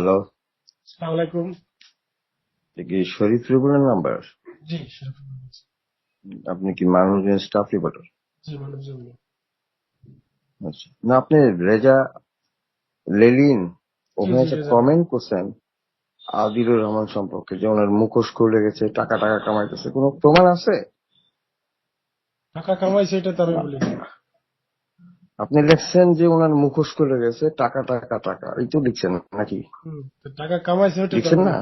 Hello. সালাম আলাইকুম কি শরীফ রিপনের নাম্বার? জি বলছি। আপনি কি মানুষজন স্টাফ রিপোর্টার জি আচ্ছা। না আপনি রেজা লেলিন ওখানে একটা কমেন্ট করছেন আদিলুর রহমান সম্পর্কে যে ওনার মুখোশ খুলে গেছে টাকা টাকা কামাইতেছে কোনো প্রমাণ আছে? টাকা কামাইছে এটা তো আমি বলি। আপনি লিখছেন যে ওনার মুখোশ করে গেছে টাকা টাকা টাকা। এই তো লিখছেন নাকি? টাকা কামাইছে লিখছেন না?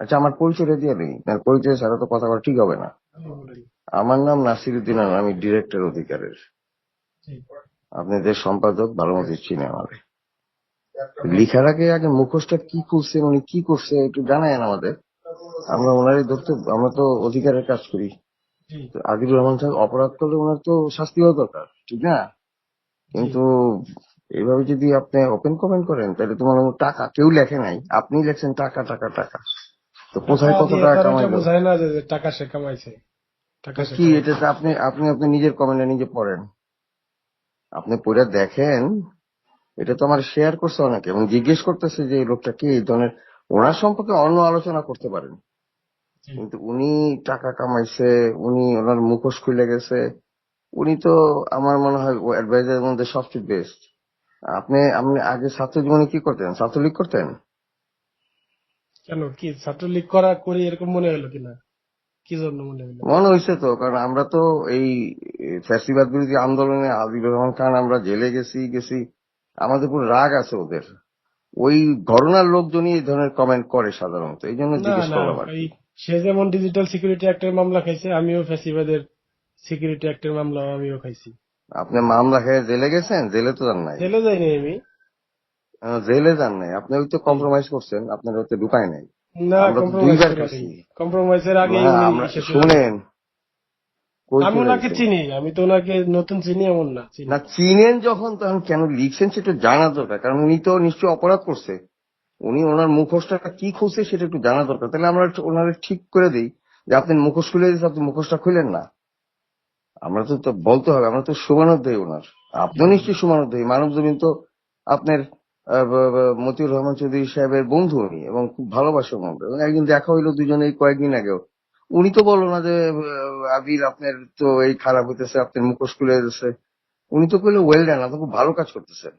আচ্ছা আমার পরিচয়টা দিয়ে দিই। পরিচয় ছাড়া তো কথা বলা ঠিক হবে না। আমার নাম নাসিরুদ্দিন আলম, আমি ডিরেক্টর অধিকারের। জি। আপনাদের সম্পাদক ভালো মতো চিনে আমাদের লিখার আগে আগে মুখোশটা কি করছে উনি কি করছে একটু জানায়েন আমাদের। আমরা ওনারই ধরতে আমরা তো অধিকারের কাজ করি। আদিলুর রহমান সাহেব অপরাধ করলে ওনার তো শাস্তি হওয়া দরকার ঠিক না? কিন্তু এইভাবে যদি আপনি ওপেন কমেন্ট করেন তাহলে তোমার টাকা কেউ লেখে নাই। আপনি লেখছেন টাকা টাকা টাকা। তো কোথায় কত টাকা কামাইলো? বোঝায় না যে যে টাকা সে কামাইছে? টাকা কি এটা তো আপনি আপনি আপনি নিজের কমেন্টে নিজে পড়েন। আপনি পড়ে দেখেন এটা তো আমার শেয়ার করছে অনেকে এবং জিজ্ঞেস করতেছে যে এই লোকটা কি এই ধরনের? ওনার সম্পর্কে অন্য আলোচনা করতে পারেন। কিন্তু উনি টাকা কামাইছে উনি ওনার মুখোশ খুলে গেছে। উনি তো আমার মনে হয় অ্যাডভাইজারের মধ্যে সবচেয়ে বেস্ট আপনি আপনি আগে ছাত্র জীবনে কি করতেন? ছাত্রলীগ করতেন? কেন? কি ছাত্রলীগ করা করি এরকম মনে হলো কিনা? কি জন্য মনে হলো মনে হয়েছে তো কারণ আমরা তো এই ফ্যাসিবাদ বিরোধী আন্দোলনে রহমান খান আমরা জেলে গেছি গেছি। আমাদের পুরো রাগ আছে ওদের। ওই ঘটনার লোকজনই এই ধরনের কমেন্ট করে সাধারণত। এই জন্য জিজ্ঞেস করলাম সে যেমন ডিজিটাল সিকিউরিটি অ্যাক্টের মামলা খাইছে আমিও ফ্যাসিবাদের সিকিউরিটি অ্যাক্টের মামলা আমিও খাইছি। আপনি মামলা খেয়ে জেলে গেছেন? জেলে তো যান নাই। জেলে যাইনি আমি। জেলে যান নাই। আপনি ওই তো কম্প্রোমাইজ করছেন আপনার ওতে ঢুকায় নাই। না কম্প্রোমাইজ কম্প্রোমাইজের আগে শুনেন। আমি ওনাকে চিনি আমি তো ওনাকে নতুন চিনি এমন না না চিনেন যখন তখন কেন লিখছেন সেটা জানা দরকার কারণ উনি তো নিশ্চয়ই অপরাধ করছে। উনি ওনার মুখোশটা কি খুলছে সেটা একটু জানা দরকার। তাহলে আমরা ওনারে ঠিক করে দিই যে আপনি মুখোশ খুলে দিয়েছেন আপনি মুখোশটা খুলেন না। আমরা তো বলতে হবে, আমরা তো সুমানোদ্দয়ী ওনার আপনিও নিশ্চয়ই সুমানোদ্দয়ী মানব জমিন তো আপনার মতিউর রহমান চৌধুরী সাহেবের বন্ধু উনি এবং খুব ভালোবাসে এবং একদিন দেখা হইল দুজনে কয়েকদিন আগেও। উনি তো বলল না যে আবির আপনার তো এই খারাপ হইতেছে, আপনার মুখোশ খুলে দিতেছে। উনি তো কইলে ওয়েল ডান আপনি খুব ভালো কাজ করতেছেন।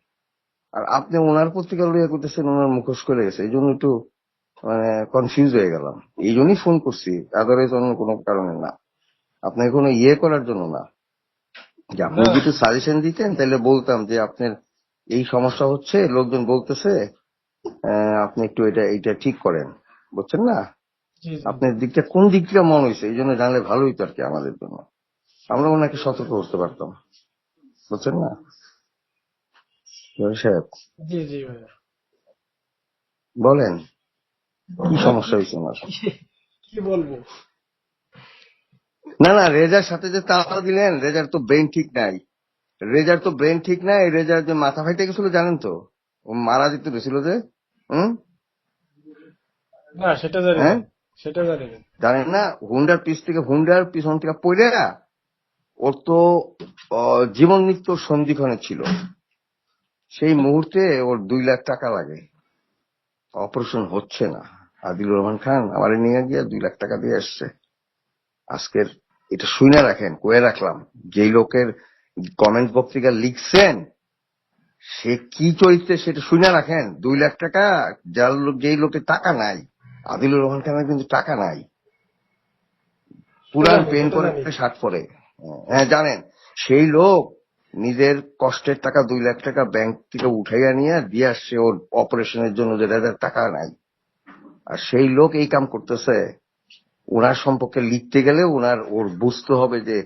আর আপনি ওনার পত্রিকা লইয়া করতেছেন ওনার মুখোশ খুলে গেছে। এই জন্য একটু মানে কনফিউজ হয়ে গেলাম। এই জন্যই ফোন করছি। আদারওয়াইজ অন্য কোনো কারণে না। আপনাকে কোনো ইয়ে করার জন্য না। যে আপনি যদি একটু সাজেশন দিতেন তাহলে বলতাম যে আপনার এই সমস্যা হচ্ছে লোকজন বলতেছে আপনি একটু এটা এটা ঠিক করেন। বুঝছেন না। আপনার দিকটা কোন দিকটা মনে হয়েছে এই জন্য জানলে ভালো হইতো আর কি আমাদের জন্য। আমরা ওনাকে সতর্ক করতে পারতাম। বুঝছেন না? সাহেব। জি জি বলেন কি সমস্যা হয়েছে ওনার? কি বলব? না না রেজার সাথে যে তালা দিলেন রেজার তো ব্রেন ঠিক নাই। রেজার তো ব্রেন ঠিক নাই রেজার যে মাথা ফাইটে গেছিল জানেন তো? ও মারা যেতে গেছিল যে হুম? না সেটা জানি হ্যাঁ? সেটা জানি জানেন না হুন্ডার পিছ থেকে হুন্ডার পিছন থেকে পড়ে ওর তো জীবন মৃত্যুর সন্ধিক্ষণে ছিল। সেই মুহূর্তে ওর দুই লাখ টাকা লাগে। অপারেশন হচ্ছে না। আদিলুর রহমান খান আমার নিয়ে গিয়ে দুই লাখ টাকা দিয়ে আসছে আজকের এটা শুনে রাখেন কয়ে রাখলাম যেই লোকের কমেন্ট পত্রিকা লিখছেন সে কি চরিত্রে সেটা শুনে রাখেন? দুই লাখ টাকা যার লোক যেই লোকের টাকা নাই আদিলুর রহমান খানের কিন্তু টাকা নাই। পুরান পেন করে। শার্ট পরে হ্যাঁ জানেন সেই লোক নিজের কষ্টের টাকা দুই লাখ টাকা ব্যাংক থেকে উঠাইয়া নিয়ে দিয়ে আসছে ওর অপারেশনের জন্য যেটা টাকা নাই। আর সেই লোক এই কাম করতেছে ওনার সম্পর্কে লিখতে গেলে ওনার ওর বুঝতে হবে যে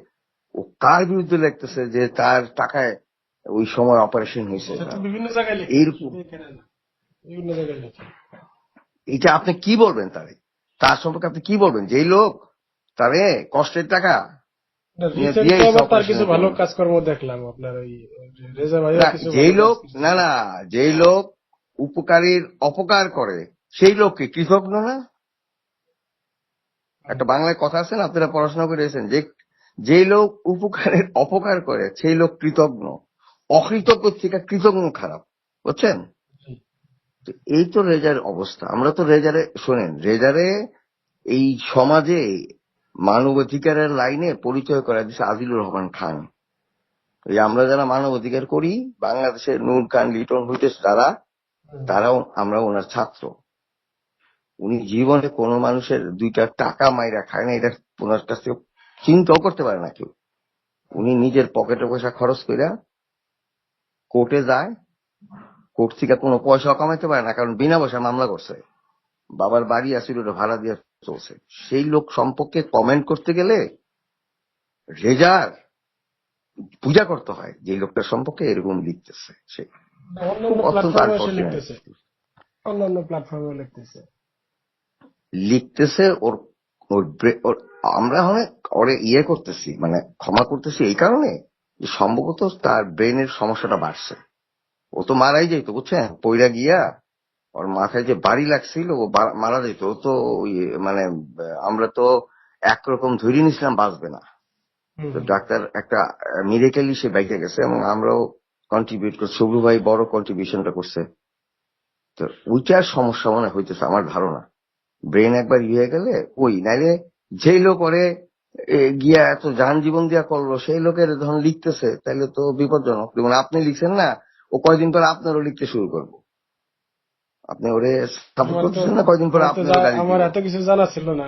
ও কার বিরুদ্ধে লিখতেছে যে তার টাকায় ওই সময় অপারেশন হয়েছে। সেটা বিভিন্ন জায়গায় এইরকম বিভিন্ন জায়গায় এটা আপনি কি বলবেন তারে? তার সম্পর্কে আপনি কি বলবেন? যেই লোক তারে কষ্টের টাকা না, দিয়ে recent দিয়েই তো আবার তার কিছু ভালো কাজকর্ম দেখলাম আপনার ওই না, যেই লোক না না যেই লোক উপকারীর অপকার করে সেই লোককে কৃতজ্ঞ না? একটা বাংলায় কথা আছে না, আপনারা পড়াশোনা করে এসেছেন, যে যেই লোক উপকারের, অপকার করে, সেই লোক কৃতজ্ঞ। অকৃতজ্ঞ থেকে কৃতজ্ঞ খারাপ, বুঝছেন? এই তো রেজার অবস্থা। আমরা তো রেজারে, শোনেন, রেজারে এই সমাজে মানবাধিকারের লাইনে পরিচয় করা দিচ্ছে আজিলুর রহমান খান। এই আমরা যারা মানবাধিকার করি, বাংলাদেশের নূর খান লিটন হইতেছে তারা, তারাও আমরা ওনার ছাত্র। উনি জীবনে কোনো মানুষের দুইটা টাকা মাইরা খায় না এটা ওনার কাছ থেকে চিন্তাও করতে পারে না কেউ। উনি নিজের পকেটে পয়সা খরচ করে কোর্টে যায় কোর্ট থেকে কোনো পয়সাও কামাইতে পারে না কারণ বিনা পয়সা মামলা করছে। বাবার বাড়ি আসছিল ওটা ভাড়া দিয়ে চলছে। সেই লোক সম্পর্কে কমেন্ট করতে গেলে রেজার পূজা করতে হয় যে লোকটার সম্পর্কে এরকম লিখতেছে সে। অন্যান্য প্ল্যাটফর্মে লিখতেছে। লিখতেছে ওর ওর আমরা অনেক ওরে ইয়ে করতেছি মানে ক্ষমা করতেছি এই কারণে যে সম্ভবত তার ব্রেনের সমস্যাটা বাড়ছে। ও তো মারাই যেত বুঝছেন? পইরা গিয়া ওর মাথায় যে বাড়ি লাগছিল ও মারা যেত ও তো মানে আমরা তো একরকম ধরে নিছিলাম বাঁচবে না। তো ডাক্তার একটা মিরেকেলি সে বাইকে গেছে এবং আমরাও কন্ট্রিবিউট করছি। সবু ভাই বড় কন্ট্রিবিউশনটা করছে। তো ওইটার সমস্যা মনে হইতেছে আমার ধারণা। ব্রেন একবার ইয়ে হয়ে গেলে ওই নাইলে যেই লোক ওরে গিয়া এত যান জীবন দিয়া করল সেই লোকের ধরুন লিখতেছে তাহলে তো বিপজ্জনক। যেমন আপনি লিখছেন না ও কয়দিন পর আপনারও লিখতে শুরু করব। আপনি ওরে সাপোর্ট করতেছেন না কয়দিন পর গালি আমার এত কিছু জানা ছিল না।